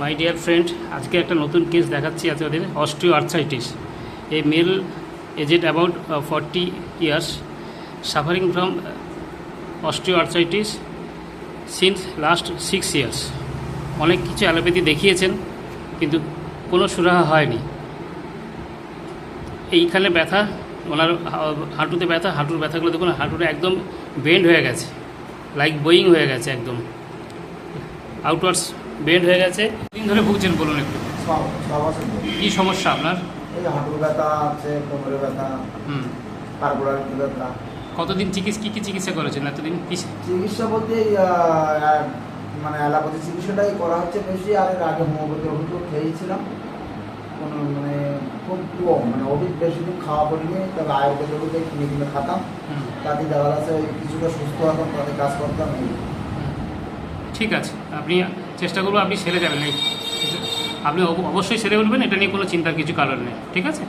My dear friend আজকে একটা নতুন কেস দেখাচ্ছি আছে ওদের osteoarthritis a male aged about forty years suffering from osteoarthritis since last six years অনেক কিছু অ্যালোপ্যাথি দেখিয়েছেন, কিন্তু কোনো সুরাহা হয়নি। এইখানে ব্যথা, ওনার হাঁটুতে ব্যথা, হাঁটুর ব্যথাগুলো দেখুন, হাঁটুটা একদম বেন্ড হয়ে গেছে লাইক বোয়িং হয়ে গেছে একদম। আউটওয়ার্ডস বেন্ড হয়ে গেছে। দিন ধরে ভুগছেন বলুন একটু। আছে। কী সমস্যা আপনার? এই হাঁটুর ব্যথা আছে কোমরে ব্যথা হুম। কার্বোলার ব্যথা। কতদিন চিকিৎসা কী কী চিকিৎসা করেছেন এতদিন? চিকিৎসা বলতে মানে অ্যালোপ্যাথি চিকিৎসাটাই করা হচ্ছে বেশি আর এর আগে হোমিওপ্যাথি ওষুধ খেয়েছিলাম। কোনো মানে খুব কম মানে ওষুধ বেশি দিন খাওয়া পড়িনি। তবে আয়ুর্বেদ ওষুধে কিনে কিনে খাতাম। তাতে দেখা যাচ্ছে ওই কিছুটা সুস্থ হতাম তাতে কাজ করতাম। ঠিক আছে। আপনি চেষ্টা করব আপনি সেরে যাবেন। আপনি অব- অবশ্যই সেরে উঠবেন, এটা নিয়ে কোনো চিন্তার কিছু কারণ নেই। ঠিক আছে।